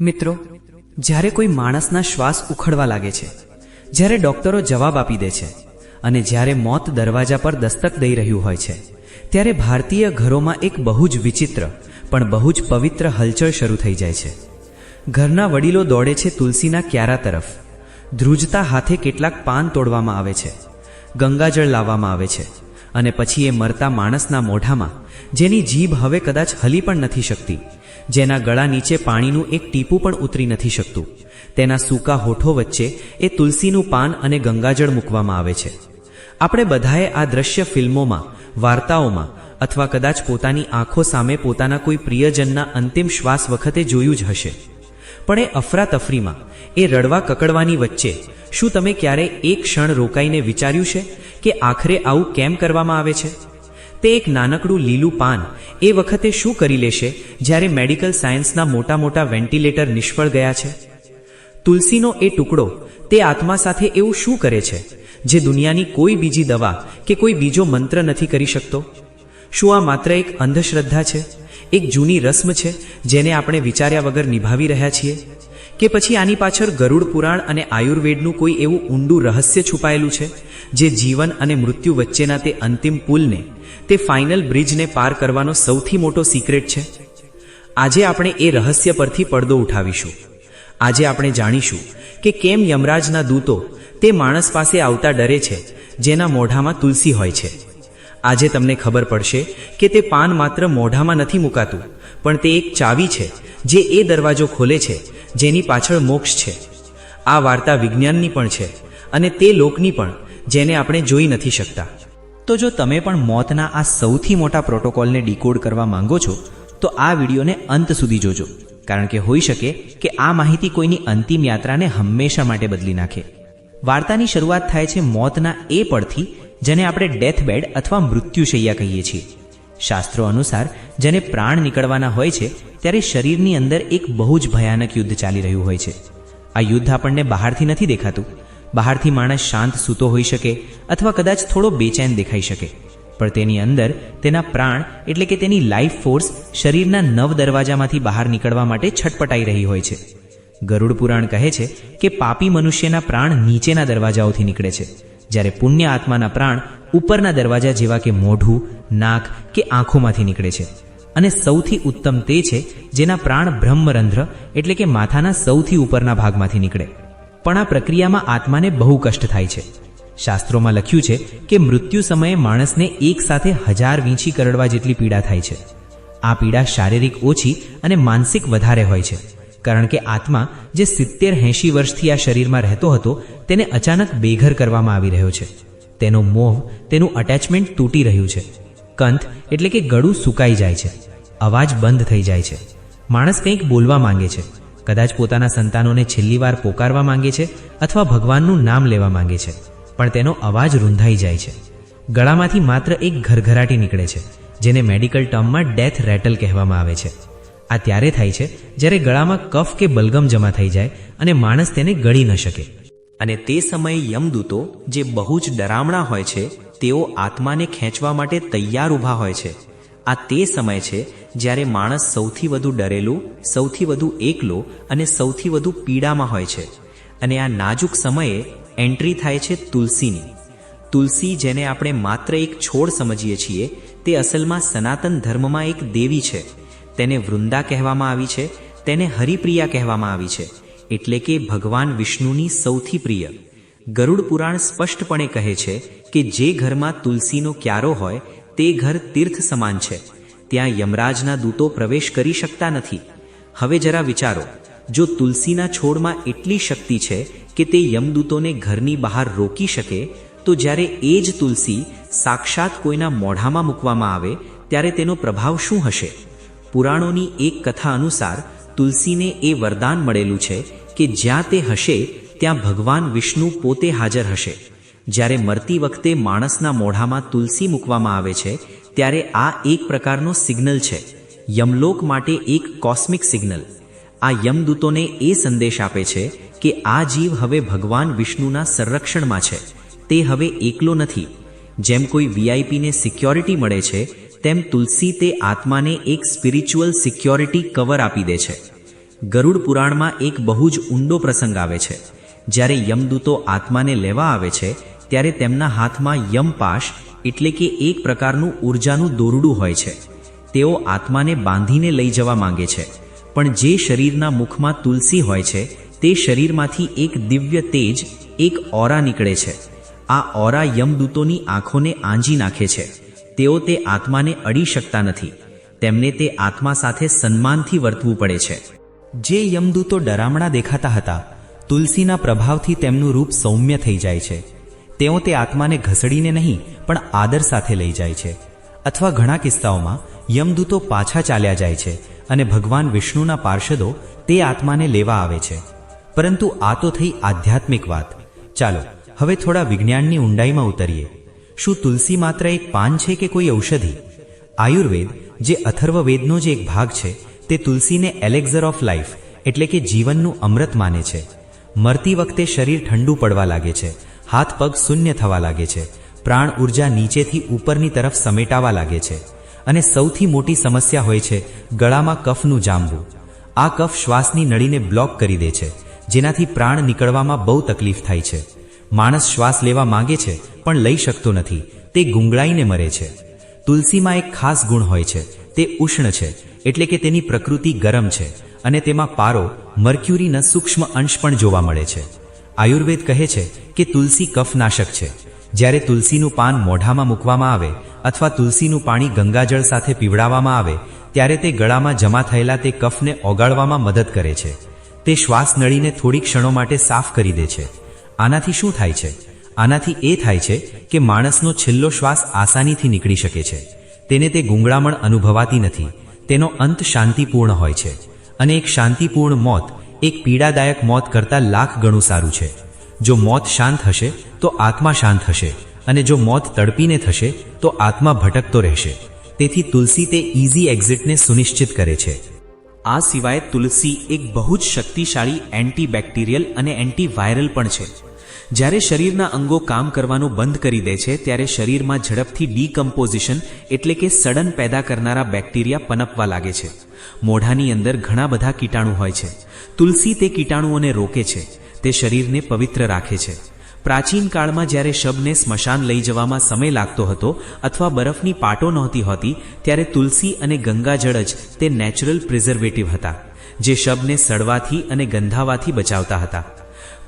મિત્રો, જ્યારે કોઈ માણસના શ્વાસ ઉખડવા લાગે છે, જ્યારે ડોક્ટરો જવાબ આપી દે છે અને જ્યારે મોત દરવાજા પર દસ્તક દઈ રહ્યું હોય છે, ત્યારે ભારતીય ઘરોમાં એક બહુ જ વિચિત્ર, પણ બહુ જ પવિત્ર હલચલ શરૂ થઈ જાય છે. ઘરના વડીલો દોડે છે તુલસીના ક્યારા તરફ. ધ્રુજતા હાથે કેટલાક પાન તોડવામાં આવે છે. ગંગાજળ લાવવામાં આવે છે અને પછી એ મરતા માણસના મોઢામાં, જેની જીભ હવે કદાચ હલી પણ નથી શકતી જેના ગળા નીચે પાણીનું એક ટીપું પણ ઉતરી નથી શકતું. તેના સૂકા હોઠો વચ્ચે એ તુલસીનું પાન અને ગંગાજળ મૂકવામાં આવે છે. આપણે બધાએ આ દ્રશ્ય ફિલ્મોમાં, વાર્તાઓમાં અથવા કદાચ પોતાની આંખો સામે પોતાના કોઈ પ્રિયજનના અંતિમ શ્વાસ વખતે જોયું જ હશે. પણ એ અફરાતફરીમાં, એ રડવા કકડવાની વચ્ચે શું તમે ક્યારે એક ક્ષણ રોકાઈને વિચાર્યું છે કે આખરે આવું કેમ કરવામાં આવે છે? તે એક નાનકડું લીલું પાન એ વખતે શું કરી લેશે જ્યારે મેડિકલ સાયન્સના મોટા મોટા વેન્ટિલેટર નિષ્ફળ ગયા છે? તુલસીનો એ ટુકડો તે આત્મા સાથે એવું શું કરે છે? જે દુનિયાની કોઈ બીજી દવા કે કોઈ બીજો મંત્ર નથી કરી શકતો? શું આ માત્ર એક અંધશ્રદ્ધા છે? એક જૂની રસ્મ છે જેને આપણે વિચાર્યા વગર નિભાવી રહ્યા છીએ? કે પછી આની પાછળ ગરુડ પુરાણ અને આયુર્વેદનું કોઈ એવું ઊંડું રહસ્ય છુપાયેલું છે જે જીવન અને મૃત્યુ વચ્ચેના તે અંતિમ પુલને તે ફાઇનલ બ્રિજને પાર કરવાનો સૌથી મોટો સિક્રેટ છે. આજે આપણે એ રહસ્ય પરથી પડદો ઉઠાવીશું. આજે આપણે જાણીશું કે કેમ યમરાજના દૂતો તે માણસ પાસે આવતા ડરે છે, જેના મોઢામાં તુલસી હોય છે. આજે તમને ખબર પડશે કે તે પાન માત્ર મોઢામાં નથી મુકાતું, પણ તે એક ચાવી છે, જે એ દરવાજો ખોલે છે, જેની પાછળ મોક્ષ છે. આ વાર્તા વિજ્ઞાનની પણ છે અને તે લોકની પણ, જેને આપણે જોઈ નથી શકતા. તો જો તમે પણ મોતના આ સૌથી મોટા પ્રોટોકોલને ડીકોડ કરવા માંગો છો, તો આ વિડીયોને અંત સુધી જોજો. કારણ કે હોઈ શકે કે આ માહિતી કોઈની અંતિમ યાત્રાને હંમેશા માટે બદલી નાખે. વાર્તાની શરૂઆત થાય છે મોતના એ પડથી, જેને આપણે ડેથ બેડ અથવા મૃત્યુશૈયા કહીએ છીએ. શાસ્ત્રો અનુસાર, જેને પ્રાણ નીકળવાના હોય છે, ત્યારે શરીરની અંદર એક બહુ જ ભયાનક યુદ્ધ ચાલી રહ્યું હોય છે. આ યુદ્ધ આપણને બહારથી નથી દેખાતું બહારથી માણસ શાંત સૂતો હોઈ શકે અથવા કદાચ થોડો બેચેન દેખાઈ શકે. પણ તેની અંદર તેના પ્રાણ એટલે કે તેની લાઈફ ફોર્સ શરીરના નવ દરવાજામાંથી બહાર નીકળવા માટે છટપટાઈ રહી હોય છે. ગરુડ પુરાણ કહે છે કે પાપી મનુષ્યના પ્રાણ નીચેના દરવાજાઓથી નીકળે છે, જ્યારે પુણ્ય આત્માના પ્રાણ ઉપરના દરવાજા જેવા કે મોઢું, નાક કે આંખોમાંથી નીકળે છે. અને સૌથી ઉત્તમ તે છે જેના પ્રાણ બ્રહ્મરંધ્ર એટલે કે માથાના સૌથી ઉપરના ભાગમાંથી નીકળે. પણ આ પ્રક્રિયામાં આત્માને બહુ કષ્ટ થાય છે. શાસ્ત્રોમાં લખ્યું છે કે મૃત્યુ સમયે માણસને એક સાથે હજાર વીંછી કરડવા જેટલી પીડા થાય છે. આ પીડા શારીરિક ઓછી અને માનસિક વધારે હોય છે. કારણ કે આત્મા જે સિત્તેર એંશી વર્ષથી આ શરીરમાં રહેતો હતો, તેને અચાનક બેઘર કરવામાં આવી રહ્યો છે. તેનો મોહ, તેનું અટેચમેન્ટ તૂટી રહ્યું છે. કંથ એટલે કે ગળું સુકાઈ જાય છે. અવાજ બંધ થઈ જાય છે. માણસ કંઈક બોલવા માંગે છે. કદાચ પોતાના સંતાનોને છેલ્લી વાર પોકારવા માંગે છે અથવા ભગવાનનું નામ લેવા માંગે છે, પણ તેનો અવાજ રૂંધાઈ જાય છે. ગળામાંથી માત્ર એક ઘરઘરાટી નીકળે છે, જેને મેડિકલ ટર્મમાં ડેથ રેટલ કહેવામાં આવે છે. આ ત્યારે થાય છે, જ્યારે ગળામાં કફ કે બલગમ જમા થઈ જાય અને માણસ તેને ગળી ન શકે. અને તે સમયે યમદૂતો, જે બહુ જ ડરામણા હોય છે, તેઓ આત્માને ખેંચવા માટે તૈયાર ઊભા હોય છે. આ તે સમય છે જ્યારે માણસ સૌથી વધુ ડરેલું, સૌથી વધુ એકલો અને સૌથી વધુ પીડામાં હોય છે. અને આ નાજુક સમયે એન્ટ્રી થાય છે તુલસીની. તુલસી જેને આપણે માત્ર એક છોડ સમજીએ છીએ, તે અસલમાં સનાતન ધર્મમાં એક દેવી છે. તેને વૃંદા કહેવામાં આવી છે, તેને હરિપ્રિયા કહેવામાં આવી છે, એટલે કે ભગવાન વિષ્ણુની સૌથી પ્રિય. ગરુડ પુરાણ સ્પષ્ટપણે કહે છે કે જે ઘરમાં તુલસીનો ક્યારો હોય, તે ઘર તીર્થ સમાન છે. ત્યાં યમરાજના દૂતો પ્રવેશ કરી શકતા નથી. હવે જરા વિચારો, જો તુલસીના છોડમાં એટલી શક્તિ છે કે તે યમદૂતોને ઘરની બહાર રોકી શકે, તો જ્યારે એ જ તુલસી સાક્ષાત કોઈના મોઢામાં મૂકવામાં આવે, ત્યારે તેનો પ્રભાવ શું હશે? પુરાણોની એક કથા અનુસાર તુલસીને એ વરદાન મળેલું છે કે જ્યાં તે હશે, ત્યાં ભગવાન વિષ્ણુ પોતે હાજર હશે. જ્યારે મરતી વખતે માણસના મોઢામાં તુલસી મૂકવામાં આવે છે ત્યારે આ એક પ્રકારનો સિગ્નલ છે. યમલોક માટે એક કોસ્મિક સિગ્નલ. આ યમદૂતોને એ સંદેશ આપે છે કે આ જીવ હવે ભગવાન વિષ્ણુના સંરક્ષણમાં છે. તે હવે એકલો નથી. જેમ કોઈ વીઆઈપીને સિક્યોરિટી મળે છે, તેમ તુલસી તે આત્માને એક સ્પિરિચ્યુઅલ સિક્યોરિટી કવર આપી દે છે. ગરુડ પુરાણમાં એક બહુ જ ઊંડો પ્રસંગ આવે છે. જ્યારે યમદૂતો આત્માને લેવા આવે છે, ત્યારે તેમના હાથમાં યમપાશ એટલે કે એક પ્રકારનું ઊર્જાનું દોરડું હોય છે. તેઓ આત્માને બાંધીને લઈ જવા માંગે છે. પણ જે શરીરના મુખમાં તુલસી હોય છે, તે શરીરમાંથી એક દિવ્ય તેજ, એક ઓરા નીકળે છે. આ ઓરા યમદૂતોની આંખોને આંજી નાખે છે. તેઓ તે આત્માને અડી શકતા નથી. તેમને તે આત્મા સાથે સન્માનથી વર્તવું પડે છે. જે યમદૂતો ડરામણા દેખાતા હતા, તુલસીના પ્રભાવથી તેમનું રૂપ સૌમ્ય થઈ જાય છે. તેઓ તે આત્માને ઘસડીને નહીં, પણ આદર સાથે લઈ જાય છે. અથવા ઘણા કિસ્સાઓમાં, યમદૂતો પાછા ચાલ્યા જાય છે અને ભગવાન વિષ્ણુના પાર્ષદો તે આત્માને લેવા આવે છે. પરંતુ આ તો થઈ આધ્યાત્મિક વાત. ચાલો, હવે થોડા વિજ્ઞાનની ઊંડાઈમાં ઉતરીએ. શું તુલસી માત્ર એક પાન છે કે કોઈ ઔષધિ? આયુર્વેદ, જે અથર્વવેદનો જ એક ભાગ છે, તે તુલસીને એલેક્ઝર ઓફ લાઈફ, એટલે કે જીવનનું અમૃત માને છે. મરતી વખતે શરીર ઠંડુ પડવા લાગે છે હાથ પગ શૂન્ય થવા લાગે છે. પ્રાણ ઊર્જા નીચેથી ઉપરની તરફ સમેટાવા લાગે છે. અને સૌથી મોટી સમસ્યા હોય છે ગળામાં કફનું જામવું આ કફ શ્વાસની નળીને બ્લોક કરી દે છે, જેનાથી પ્રાણ નીકળવામાં બહુ તકલીફ થાય છે. માણસ શ્વાસ લેવા માંગે છે, પણ લઈ શકતો નથી. તે ગુંગળાઈને મરે છે. તુલસીમાં એક ખાસ ગુણ હોય છે, તે ઉષ્ણ છે, એટલે કે તેની પ્રકૃતિ ગરમ છે, અને તેમાં પારો, મર્ક્યુરીના સૂક્ષ્મ અંશ પણ જોવા મળે છે. આયુર્વેદ કહે છે કે તુલસી કફનાશક છે. જ્યારે તુલસીનું પાન મોઢામાં મૂકવામાં આવે અથવા તુલસીનું પાણી ગંગાજળ સાથે પીવડાવવામાં આવે, ત્યારે તે ગળામાં જમા થયેલા તે કફને ઓગાળવામાં મદદ કરે છે. તે શ્વાસ નળીને થોડી ક્ષણો માટે સાફ કરી દે છે. આનાથી શું થાય છે? આનાથી એ થાય છે કે માણસનો છેલ્લો શ્વાસ આસાનીથી નીકળી શકે છે. તેને તે ગુંગળામણ અનુભવાતી નથી. તેનો અંત શાંતિપૂર્ણ હોય છે. અને એક શાંતિપૂર્ણ મોત એક પીડાદાયક મોત કરતાં લાખ ગણું સારું છે. જો મોત શાંત હશે, તો આત્મા શાંત હશે. અને જો મોત તડપીને થશે, તો આત્મા ભટકતો રહેશે. તેથી તુલસી તે ઇઝી એક્ઝિટને સુનિશ્ચિત કરે છે. આ સિવાય તુલસી એક બહુ જ શક્તિશાળી એન્ટીબેક્ટેરિયલ અને એન્ટીવાયરલ પણ છે. જ્યારે શરીરના અંગો કામ કરવાનું બંધ કરી દે છે, ત્યારે શરીરમાં ઝડપથી ડીકમ્પોઝિશન એટલે કે સડન પેદા કરનારા બેક્ટેરિયા પનપવા લાગે છે. મોઢાની અંદર ઘણા બધા કીટાણુ હોય છે. તુલસી તે કીટાણુઓને રોકે છે. તે શરીરને પવિત્ર રાખે છે. પ્રાચીન કાળમાં જ્યારે શબને સ્મશાન લઈ જવામાં સમય લાગતો હતો અથવા બરફની પાટો નહોતી હોતી, ત્યારે તુલસી અને ગંગાજળ જ તે નેચરલ પ્રિઝર્વેટિવ હતા, જે શબને સડવાથી અને ગંધાવાથી બચાવતા હતા.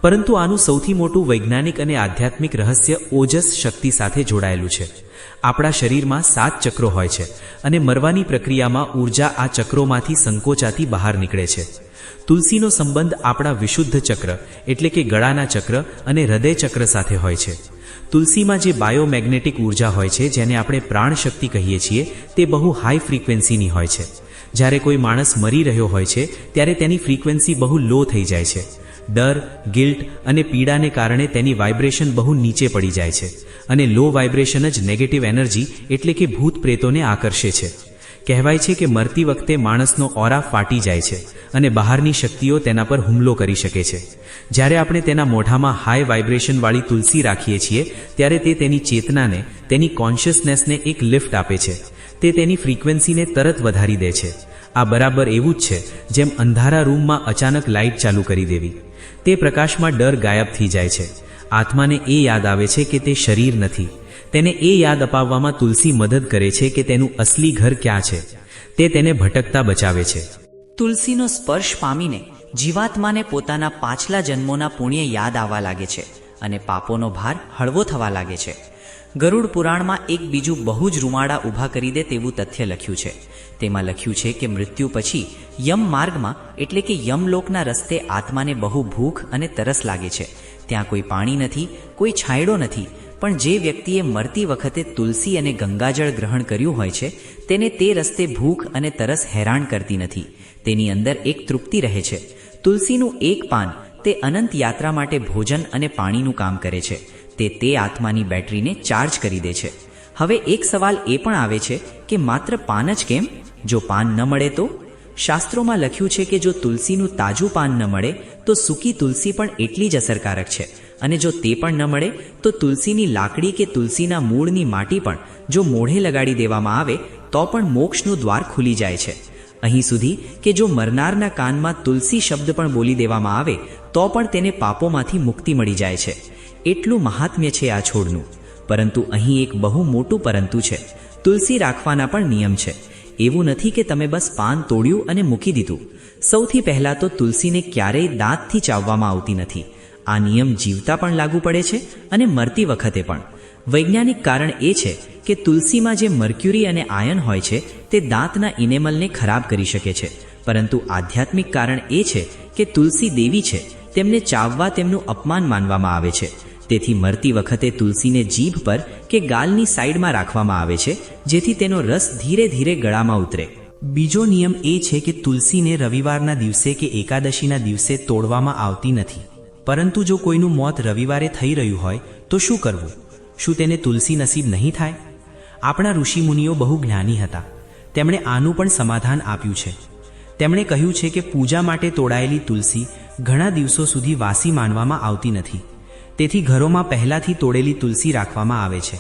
પરંતુ આનું સૌથી મોટું વૈજ્ઞાનિક અને આધ્યાત્મિક રહસ્ય ઓજસ શક્તિ સાથે જોડાયેલું છે. આપણા શરીરમાં સાત ચક્રો હોય છે અને મરવાની પ્રક્રિયામાં ઊર્જા આ ચક્રોમાંથી સંકોચાથી બહાર નીકળે છે. તુલસીનો સંબંધ આપણા વિશુદ્ધ ચક્ર, એટલે કે ગળાના ચક્ર અને હૃદય ચક્ર સાથે હોય છે. તુલસીમાં જે બાયોમેગ્નેટિક ઊર્જા હોય છે, જેને આપણે પ્રાણશક્તિ કહીએ છીએ, તે બહુ હાઈ ફ્રીક્વન્સીની હોય છે. જ્યારે કોઈ માણસ મરી રહ્યો હોય છે, ત્યારે તેની ફ્રીક્વન્સી બહુ લો થઈ જાય છે. ડર, ગિલ્ટ અને પીડાને કારણે તેની વાઇબ્રેશન બહુ નીચે પડી જાય છે અને લો વાઇબ્રેશન જ નેગેટિવ એનર્જી એટલે કે ભૂત પ્રેતોને આકર્ષે છે. કહેવાય છે કે મરતી વખતે માણસનો ઓરા ફાટી જાય છે અને બહારની શક્તિઓ તેના પર હુમલો કરી શકે છે. જ્યારે આપણે તેના મોઢામાં હાઈ વાઇબ્રેશનવાળી તુલસી રાખીએ છીએ, ત્યારે તે તેની ચેતનાને, તેની કોન્શિયસનેસને એક લિફ્ટ આપે છે. તે તેની ફ્રીક્વન્સીને તરત વધારી દે છે. આ બરાબર એવું જ છે જેમ અંધારા રૂમમાં અચાનક લાઇટ ચાલુ કરી દેવી. તે પ્રકાશમાં ડર ગાયબ થઈ જાય છે. આત્માને એ યાદ આવે છે કે તે શરીર નથી. તેને એ યાદ અપાવવામાં તુલસી મદદ કરે છે કે તેનું અસલી ઘર ક્યાં છે. તે તેને ભટકતા બચાવે છે. તુલસીનો સ્પર્શ પામીને જીવાત્માને પોતાના પાછલા જન્મોના પુણ્ય યાદ આવવા લાગે છે અને પાપોનો ભાર હળવો થવા લાગે છે. ગરુડ પુરાણમાં એક બીજું બહુ જ રૂમાડા ઊભા કરી દે તેવું તથ્ય લખ્યું છે. તેમાં લખ્યું છે કે મૃત્યુ પછી યમ માર્ગમાં, એટલે કે યમલોકના રસ્તે આત્માને બહુ ભૂખ અને તરસ લાગે છે. ત્યાં કોઈ પાણી નથી, કોઈ છાંયડો નથી, પણ જે વ્યક્તિએ મરતી વખતે તુલસી અને ગંગાજળ ગ્રહણ કર્યું હોય છે, તેને તે રસ્તે ભૂખ અને તરસ હેરાન કરતી નથી. તેની અંદર એક તૃપ્તિ રહે છે. તુલસીનું એક પાન તે અનંત યાત્રા માટે ભોજન અને પાણીનું કામ કરે છે. તે તે આત્માની બેટરીને ચાર્જ કરી દે છે. હવે એક સવાલ એ પણ આવે છે કે માત્ર પાન જ કેમ? જો પાન ન મળે તો? શાસ્ત્રોમાં લખ્યું છે કે જો તુલસીનું તાજું પાન ન મળે, તો સૂકી તુલસી પણ એટલી જ અસરકારક છે. અને જો તે પણ ન મળે, તો તુલસીની લાકડી કે તુલસીના મૂળની માટી પણ જો મોઢે લગાડી દેવામાં આવે, તો પણ મોક્ષનું દ્વાર ખુલી જાય છે. અહીં સુધી કે જો મરનારના કાનમાં તુલસી શબ્દ પણ બોલી દેવામાં આવે, તો પણ તેને પાપોમાંથી મુક્તિ મળી જાય છે. એટલું મહાત્મ્ય છે આ છોડનું. પરંતુ અહીં એક બહુ મોટું પરંતુ છે. તુલસી રાખવાના પણ નિયમ છે. એવું નથી કે તમે બસ પાન તોડ્યું અને મૂકી દીધું. સૌથી પહેલાં તો તુલસીને ક્યારેય દાંતથી ચાવવામાં આવતી નથી. આ નિયમ જીવતા પણ લાગુ પડે છે અને મરતી વખતે પણ. વૈજ્ઞાનિક કારણ એ છે કે તુલસીમાં જે મર્ક્યુરી અને આયન હોય છે, તે દાંતના ઇનેમલને ખરાબ કરી શકે છે. પરંતુ આધ્યાત્મિક કારણ એ છે કે તુલસી દેવી છે, તેમને ચાવવા તેમનું અપમાન માનવામાં આવે છે. તેથી મરતી વખતે તુલસીને જીભ પર કે ગાલની સાઈડમાં રાખવામાં આવે છે, જેથી તેનો રસ ધીરે ધીરે ગળામાં ઉતરે. બીજો નિયમ એ છે કે તુલસીને રવિવારના દિવસે કે એકાદશીના દિવસે તોડવામાં આવતી નથી. પરંતુ જો કોઈનું મોત રવિવારે થઈ રહ્યું હોય, તો શું કરવું? શું તેને તુલસી નસીબ નહીં થાય? આપણા ઋષિમુનિઓ બહુ જ્ઞાની હતા. તેમણે આનું પણ સમાધાન આપ્યું છે. તેમણે કહ્યું છે કે પૂજા માટે તોડાયેલી તુલસી ઘણા દિવસો સુધી વાસી માનવામાં આવતી નથી. તેથી ઘરોમાં પહેલાંથી તોડેલી તુલસી રાખવામાં આવે છે.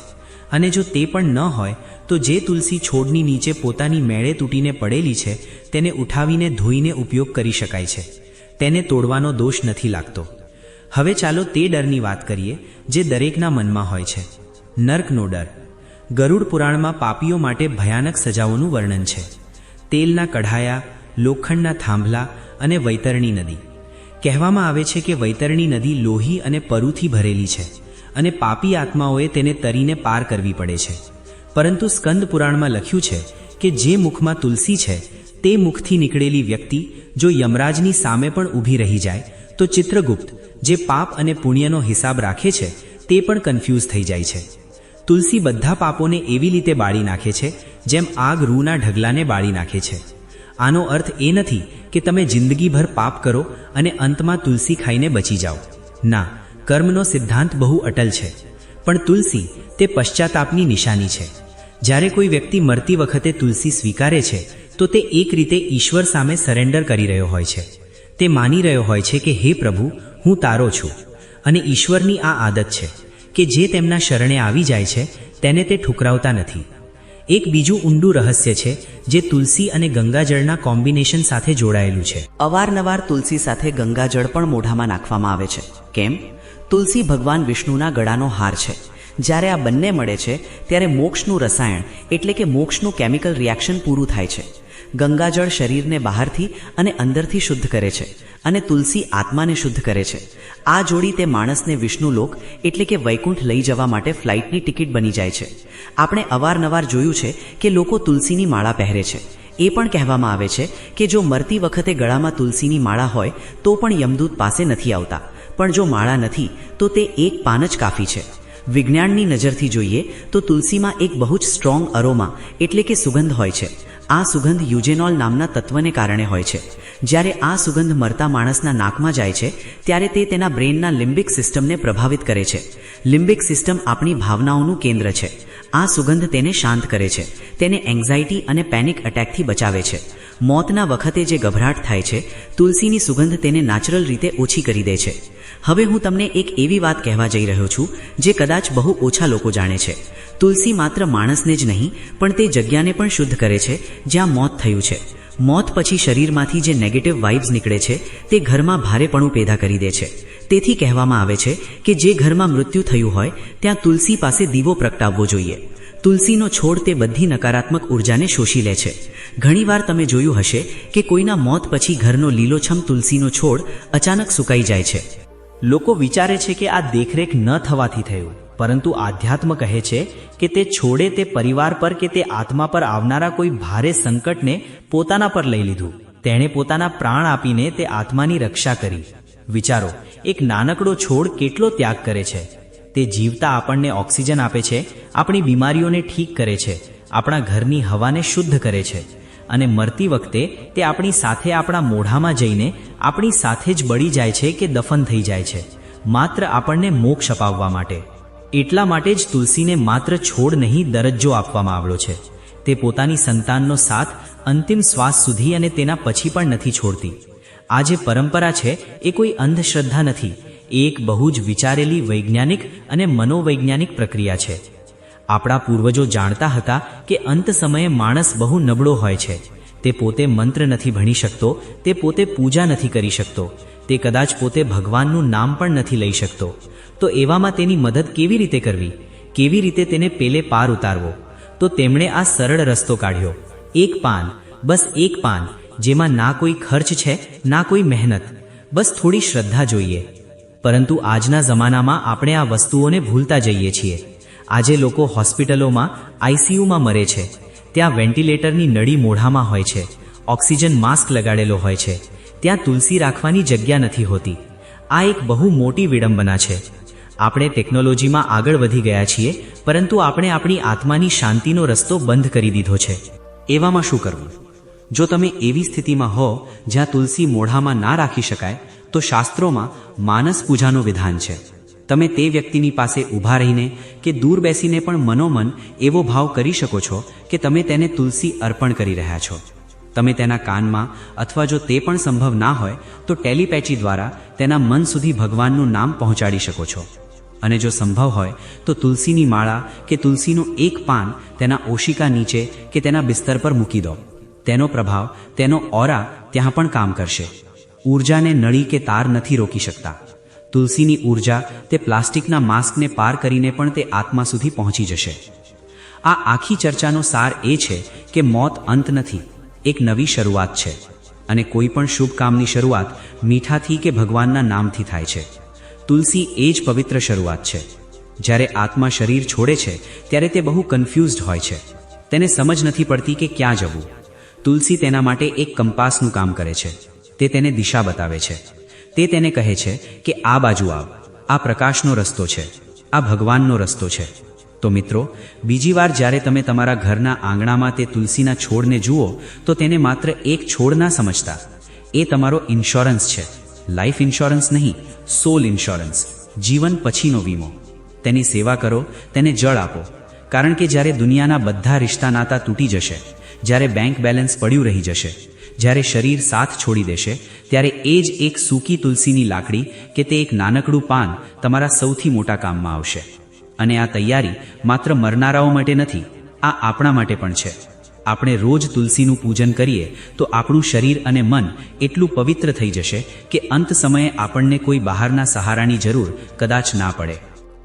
અને જો તે પણ ન હોય, તો જે તુલસી છોડની નીચે પોતાની મેળે તૂટીને પડેલી છે, તેને ઉઠાવીને ધોઈને ઉપયોગ કરી શકાય છે. તેને તોડવાનો દોષ નથી લાગતો. હવે ચાલો તે ડરની વાત કરીએ, જે દરેકના મનમાં હોય છે. નર્કનો ડર. ગરુડ પુરાણમાં પાપીઓ માટે ભયાનક સજાઓનું વર્ણન છે. તેલના કઢાયા, લોખંડના થાંભલા અને વૈતરણી નદી. કહેવામાં આવે છે કે વૈતરણી નદી લોહી અને પરુથી ભરેલી છે અને પાપી આત્માઓએ તેને તરીને પાર કરવી પડે છે. પરંતુ સ્કંદ પુરાણમાં લખ્યું છે કે જે મુખમાં તુલસી છે, તે મુખથી નીકળેલી વ્યક્તિ જો યમરાજની સામે પણ ઊભી રહી જાય, તો ચિત્રગુપ્ત, જે પાપ અને પુણ્યનો હિસાબ રાખે છે, તે પણ કન્ફ્યુઝ થઈ જાય છે. તુલસી બધા પાપોને એવી રીતે બાળી નાખે છે, જેમ આગ રૂના ઢગલાને બાળી નાખે છે. આનો અર્થ એ નથી કે તમે જિંદગીભર પાપ કરો અને અંતમાં તુલસી ખાઈને બચી જાઓ. ના, કર્મનો સિદ્ધાંત બહુ અટલ છે. પણ તુલસી તે પશ્ચાતાપની નિશાની છે. જ્યારે કોઈ વ્યક્તિ મરતી વખતે તુલસી સ્વીકારે છે, તો તે એક રીતે ઈશ્વર સામે સરેન્ડર કરી રહ્યો હોય છે. તે માની રહ્યો હોય છે કે, હે પ્રભુ, હું તારો છું. અને ઈશ્વરની આ આદત છે કે જે તેમના શરણે આવી જાય છે, તેને તે ઠુકરાવતા નથી. એક બીજું ઊંડું રહસ્ય છે, જે તુલસી અને ગંગાજળના કોમ્બિનેશન સાથે જોડાયેલું છે. અવારનવાર તુલસી સાથે ગંગાજળ પણ મોઢામાં નાખવામાં આવે છે. કેમ? તુલસી ભગવાન વિષ્ણુના ગળાનો હાર છે. જ્યારે આ બંને મળે છે, ત્યારે મોક્ષનું રસાયણ, એટલે કે મોક્ષનું કેમિકલ રિએક્શન પૂરું થાય છે. ગંગાજળ શરીરને બહારથી અને અંદરથી શુદ્ધ કરે છે અને તુલસી આત્માને શુદ્ધ કરે છે. આ જોડી તે માણસને વિષ્ણુલોક એટલે કે વૈકુંઠ લઈ જવા માટે ફ્લાઇટની ટિકિટ બની જાય છે. આપણે અવારનવાર જોયું છે કે લોકો તુલસીની માળા પહેરે છે. એ પણ કહેવામાં આવે છે કે જો મરતી વખતે ગળામાં તુલસીની માળા હોય, તો પણ યમદૂત પાસે નથી આવતા. પણ જો માળા નથી, તો તે એક પાન જ કાફી છે. વિજ્ઞાનની નજરથી જોઈએ, તો તુલસીમાં એક બહુ જ સ્ટ્રોંગ અરોમા એટલે કે સુગંધ હોય છે. આ સુગંધ યુજેનોલ નામના તત્વને કારણે હોય છે. જ્યારે આ સુગંધ મરતા માણસના નાકમાં જાય છે, ત્યારે તે તેના બ્રેનના લિમ્બિક સિસ્ટમને પ્રભાવિત કરે છે. લિમ્બિક સિસ્ટમ આપણી ભાવનાઓનું કેન્દ્ર છે. આ સુગંધ તેને શાંત કરે છે. તેને એન્ઝાયટી અને પેનિક અટેકથી બચાવે છે. મોતના વખતે જે ગભરાટ થાય છે, તુલસીની સુગંધ તેને નેચરલ રીતે ઓછી કરી દે છે. હવે હું તમને એક એવી વાત કહેવા જઈ રહ્યો છું, જે કદાચ બહુ ઓછા લોકો જાણે છે. તુલસી માત્ર માણસને જ નહીં, પણ તે જગ્યાને પણ શુદ્ધ કરે છે, જ્યાં મોત થયું છે. મોત પછી શરીરમાંથી જે નેગેટિવ વાઇબ્સ નીકળે છે, તે ઘરમાં ભારેપણું પેદા કરી દે છે. તેથી કહેવામાં આવે છે કે જે ઘરમાં મૃત્યુ થયું હોય, ત્યાં તુલસી પાસે દીવો પ્રગટાવવો જોઈએ. તુલસીનો છોડ તે બધી નકારાત્મક ઉર્જાને શોષી લે છે. ઘણીવાર તમે જોયું હશે કે કોઈના મોત પછી ઘરનો લીલોછમ તુલસીનો છોડ અચાનક સુકાઈ જાય છે. લોકો વિચારે છે કે આ દેખરેખ ન થવાથી થયું. પરંતુ આધ્યાત્મ કહે છે કે તે છોડે તે પરિવાર પર કે તે આત્મા પર આવનારા કોઈ ભારે સંકટને પોતાના પર લઈ લીધું. તેણે પોતાના પ્રાણ આપીને તે આત્માની રક્ષા કરી. વિચારો, એક નાનકડો છોડ કેટલો ત્યાગ કરે છે? તે જીવતા આપણને ઓક્સિજન આપે છે, આપણી બીમારીઓને ઠીક કરે છે, આપણા ઘરની હવાને શુદ્ધ કરે છે. અને મરતી વખતે તે આપણી સાથે આપણા મોઢામાં જઈને આપણી સાથે જ બળી જાય છે કે દફન થઈ જાય છે. માત્ર આપણને મોક્ષ અપાવવા માટે. એટલા માટે જ તુલસીને માત્ર છોડ નહીં, દરજ્જો આપવામાં આવ્યો છે. તે પોતાની સંતાનનો સાથ અંતિમ શ્વાસ સુધી અને તેના પછી પણ નથી છોડતી. આ જે પરંપરા છે, એ કોઈ અંધશ્રદ્ધા નથી. એક બહુ જ વિચારેલી વૈજ્ઞાનિક અને મનોવૈજ્ઞાનિક પ્રક્રિયા છે. આપણા પૂર્વજો જાણતા હતા કે અંત સમયે માણસ બહુ નબળો હોય છે. તે પોતે મંત્ર નથી ભણી શકતો, તે પોતે પૂજા નથી કરી શકતો. તે કદાચ પોતે ભગવાનનું નામ પણ નથી લઈ શકતો. તો એવામાં તેની મદદ કેવી રીતે કરવી? કેવી રીતે તેને પેલે પાર ઉતારવો? તો તેમણે આ સરળ રસ્તો કાઢ્યો. એક પાન, બસ એક પાન, જેમાં ના કોઈ ખર્ચ છે, ના કોઈ મહેનત. બસ થોડી શ્રદ્ધા જોઈએ. પરંતુ આજના જમાનામાં આપણે આ વસ્તુઓને ભૂલતા જઈએ છીએ. આજે લોકો હોસ્પિટલોમાં આઈસીયુમાં મરે છે. ત્યાં વેન્ટિલેટરની નળી મોઢામાં હોય છે. ઓક્સિજન માસ્ક લગાડેલો હોય છે. ત્યાં તુલસી રાખવાની જગ્યા નથી હોતી. આ એક બહુ મોટી વિડંબના છે. આપણે ટેકનોલોજીમાં આગળ વધી ગયા છીએ, પરંતુ આપણે આપણી આત્માની શાંતિનો રસ્તો બંધ કરી દીધો છે. એવામાં શું કરવું? જો તમે એવી સ્થિતિમાં હો, જ્યાં તુલસી મોઢામાં ના રાખી શકાય, તો શાસ્ત્રોમાં માનસ પૂજાનું વિધાન છે. તમે તે વ્યક્તિની પાસે ઊભા રહીને કે દૂર બેસીને પણ મનોમન એવો ભાવ કરી શકો છો કે તમે તેને તુલસી અર્પણ કરી રહ્યા છો. તમે તેના કાનમાં અથવા જો તે પણ સંભવ ના હોય, તો ટેલિપેચી દ્વારા તેના મન સુધી ભગવાનનું નામ પહોંચાડી શકો છો. અને જો સંભવ હોય, તો તુલસીની માળા કે તુલસીનું એક પાન તેના ઓશિકા નીચે કે તેના બિસ્તર પર મૂકી દો. તેનો પ્રભાવ, તેનો ઓરા ત્યાં પણ કામ કરશે. ઊર્જાને નળી કે તાર નથી રોકી શકતા. તુલસીની ઊર્જા તે પ્લાસ્ટિકના માસ્કને પાર કરીને પણ તે આત્મા સુધી પહોંચી જશે. આ આખી ચર્ચાનો સાર એ છે કે મોત અંત નથી, એક નવી શરૂઆત છે અને કોઈ પણ શુભ કામની શરૂઆત મીઠાથી કે ભગવાનના નામથી થાય છે. તુલસી એ જ પવિત્ર શરૂઆત છે. જ્યારે આત્મા શરીર છોડે છે, ત્યારે તે બહુ કન્ફ્યુઝડ હોય છે. તેને સમજ નથી પડતી કે ક્યાં જવું. તુલસી તેના માટે એક કંપાસનું કામ કરે છે. તે તેને દિશા બતાવે છે. તે તેને કહે છે કે આ બાજુ આવ. આ પ્રકાશનો રસ્તો છે. આ ભગવાનનો રસ્તો છે. તો મિત્રો, બીજી વાર જ્યારે તમે તમારા ઘરના આંગણામાં તે તુલસીના છોડને જુઓ, તો તેને માત્ર એક છોડ ના સમજતા. એ તમારો ઇન્સ્યોરન્સ છે. લાઈફ ઇન્સ્યોરન્સ નહીં, સોલ ઇન્સ્યોરન્સ. જીવન પછીનો વીમો. તેની સેવા કરો, તેને જળ આપો. કારણ કે જ્યારે દુનિયાના બધા રિશ્તા નાતા તૂટી જશે, જ્યારે બેંક બેલેન્સ પડ્યું રહી જશે જ્યારે શરીર સાથ છોડી દેશે, ત્યારે એ જ એક સૂકી તુલસીની લાકડી કે તે એક નાનકડું પાન તમારા સૌથી મોટા કામમાં આવશે. અને આ તૈયારી માત્ર મરનારાઓ માટે નથી, આ આપણા માટે પણ છે. આપણે રોજ તુલસીનું પૂજન કરીએ તો આપણું શરીર અને મન એટલું પવિત્ર થઈ જશે કે અંત સમયે આપણને કોઈ બહારના સહારાની જરૂર કદાચ ના પડે.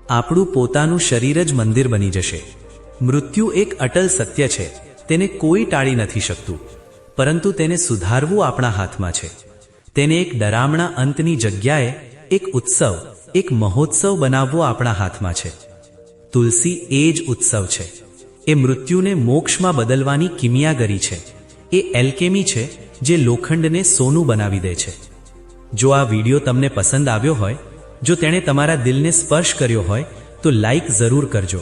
આપણું પોતાનું શરીર જ મંદિર બની જશે. મૃત્યુ એક અટલ સત્ય છે, તેને કોઈ ટાળી નથી શકતું. પરંતુ તેને સુધારવું આપણા હાથમાં છે. તેને એક ડરામણા અંતની જગ્યાએ એક ઉત્સવ, એક મહોત્સવ બનાવવો આપણા હાથમાં છે. તુલસી એ જ ઉત્સવ છે. એ મૃત્યુને મોક્ષમાં બદલવાની કિમિયાગરી છે. એ એલ્કેમી છે જે લોખંડને સોનું બનાવી દે છે. જો આ વિડિયો તમને પસંદ આવ્યો હોય, જો તેણે તમારા દિલને સ્પર્શ કર્યો હોય, તો લાઈક જરૂર કરજો.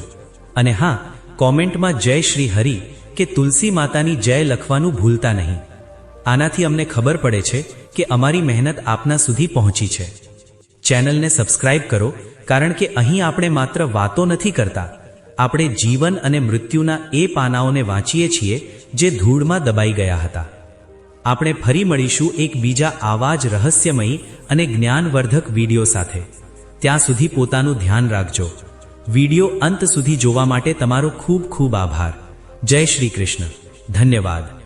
અને હા, કોમેન્ટમાં જય શ્રી હરિ કે તુલસી માતાની જય લખવાનું ભૂલતા નહીં. આનાથી અમને ખબર પડે છે કે અમારી મહેનત આપના સુધી પહોંચી છે. ચેનલને સબસ્ક્રાઇબ કરો, કારણ કે અહીં આપણે માત્ર વાતો નથી કરતા. આપણે જીવન અને મૃત્યુના એ પાનાઓને વાંચીએ છીએ, જે ધૂળમાં દબાઈ ગયા હતા. આપણે ફરી મળીશું એક બીજા આવા જ રહસ્યમયી અને જ્ઞાનવર્ધક વીડિયો સાથે. ત્યાં સુધી પોતાનું ધ્યાન રાખજો. વીડિયો અંત સુધી જોવા માટે તમારો ખૂબ ખૂબ આભાર. જય શ્રી કૃષ્ણ. ધન્યવાદ.